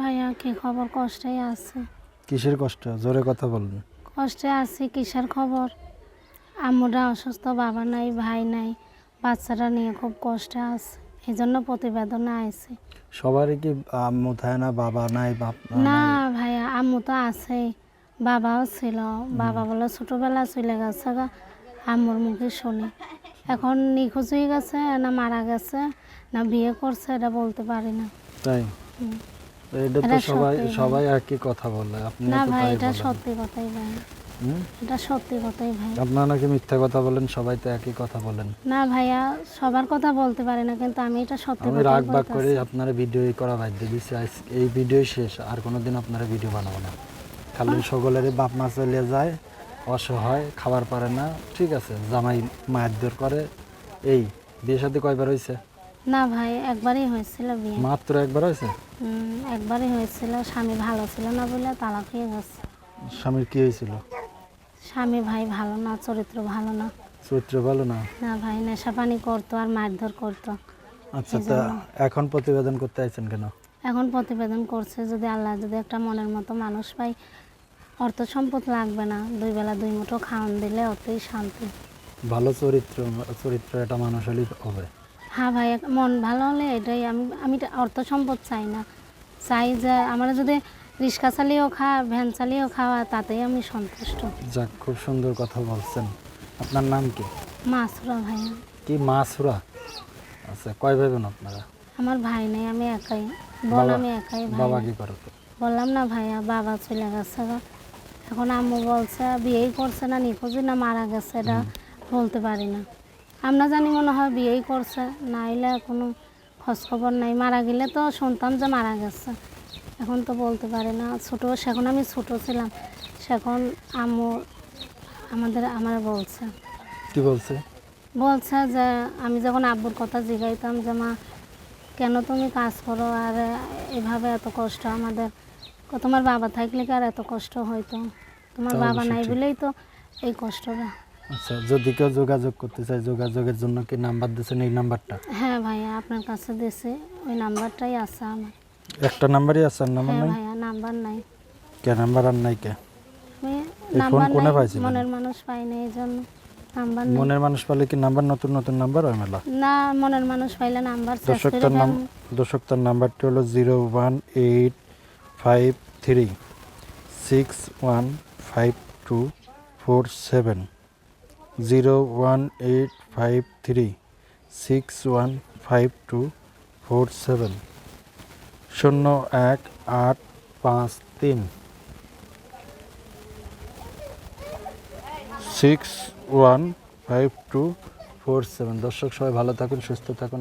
ভাইয়া কি খবর? কষ্টে আছে। কিসের কষ্ট? জোরে কথা বলুন কষ্টে আছি কিসের খবর? আম্মুরা অসুস্থ বাবা নাই ভাই নাই বাচ্চারা নিয়ে খুব কষ্টে আছে। এই জন্য প্রতিবেদনে আইছি। সবারই কি আম্মু থাকে না বাবা নাই বাপ না ভাইয়া আম্মু তো আছেই বাবাও ছিল। বাবা বলে ছোটবেলা চলে গেছে গা আম্মুর মুখে শুনি। এখন নিখোঁজ হয়ে গেছে না মারা গেছে না বিয়ে করছে এটা বলতে পারি না। তাই? এটা তো সবাই সবাই একই কথা বলে আপনি না ভাই এটা সত্যি কথাই ভাই। এটা সত্যি কথাই ভাই। আপনারা নাকি মিথ্যা কথা বলেন সবাই তো একই কথা বলেন। না ভাইয়া সবার কথা বলতে পারি না কিন্তু আমি এটা সত্যি আমি রাগ বাগ করে আপনারা ভিডিও করা বাধ্য আজ- এই ভিডিও শেষ আর কোনোদিন আপনারা ভিডিও বানাবো না। খালি সকলেরই বাপ মা চলে যায় অসহায় খাবার পারে না। ঠিক আছে জামাই মারধর করে। এই বিয়ের সাথে কয়বার হয়েছে না ভাই একবারই হয়েছিল বিয়ে। মাত্র একবার হয়েছে? হুম, একবারই হয়েছিল স্বামী ভালো ছিল না বলে তালাক হয়ে গেছে। স্বামীর কি হয়েছিল? স্বামী ভাই ভালো না চরিত্র ভালো না। চরিত্র ভালো না? না ভাই নেশা পানি করতো আর মারধর করতো। আচ্ছা তা এখন প্রতিবেদন করতে আইছেন কেন? এখন প্রতিবেদন করছে যদি আল্লাহ যদি একটা মনের মতো মানুষ পাই অর্থ সম্পদ লাগবে না। দুই বেলা দুই মুঠো খাওয়ান দিলে অতই শান্তি। ভালো চরিত্র চরিত্র একটা মানুষ হলেই হবে। হ্যাঁ ভাই মন ভালো হলে এটাই। আমি আমি অর্থ সম্পদ চাই না। চাই যে আমরা যদি রিক্সা চালিয়েও খাওয়া ভ্যান চালিয়েও খাওয়া তাতেই আমি সন্তুষ্ট। যাক খুব সুন্দর কথা বলছেন। আপনার নাম কি? মাছরা ভাইয়া কি মাছরা? আচ্ছা কয় ভাই বোন আপনারা? আমার ভাই নেই আমি একাই। বোন আমি একাই বাবা কি করে? বললাম না ভাইয়া বাবা চলে গেছে। এখন আম্মু বলছে বিয়েই করছে না নিখোঁজই না মারা গেছে। এটা বলতে পারি না। আমরা জানি মনে হয় বিয়েই করছে না হইলে কোনো খোঁজ খবর নাই। মারা গেলে তো শুনতাম যে মারা গেছে। এখন তো বলতে পারি না। ছোটো সেখন আমি ছোটো ছিলাম। সেখন আম্মু আমাদের আমার বলছে। কি বলছে? বলছে যে আমি যখন আব্বুর কথা জিগাইতাম যে মা কেন তুমি কাজ করো? আর এভাবে এত কষ্ট আমাদের তোমার বাবা থাকলে কি আর এত কষ্ট হইতো? তোমার বাবা নাই বলেই তো এই কষ্টটা। আচ্ছা যদি কেউ যোগাযোগ করতে চায় যোগাযোগের জন্য কি নাম্বার দিয়েছেন এই নাম্বারটা? হ্যাঁ ভাইয়া আপনার কাছে দিছি ওই নাম্বারটাই আছে আমার। একটা নাম্বারই আছে আর নাম্বার হ্যাঁ নাই? ভাইয়া নাম্বার নাই। কে নাম্বার আর নাই কে? ফোন কোনে মনের মানুষ পাই না এই জন্য নাম্বার নেই। মনের মানুষ পালে কি নাম্বার নতুন নতুন নাম্বার হয় মেলা? না মনের মানুষ পাইলে নাম্বার দর্শক তার নাম। দর্শক তার নাম্বারটি হলো zero one eight five three six one five two four seven. Zero one eight five three six one five two four seven শূন্য এক আট পাঁচ তিন six one five two four seven দর্শক, সবাই ভালো থাকুন, সুস্থ থাকুন।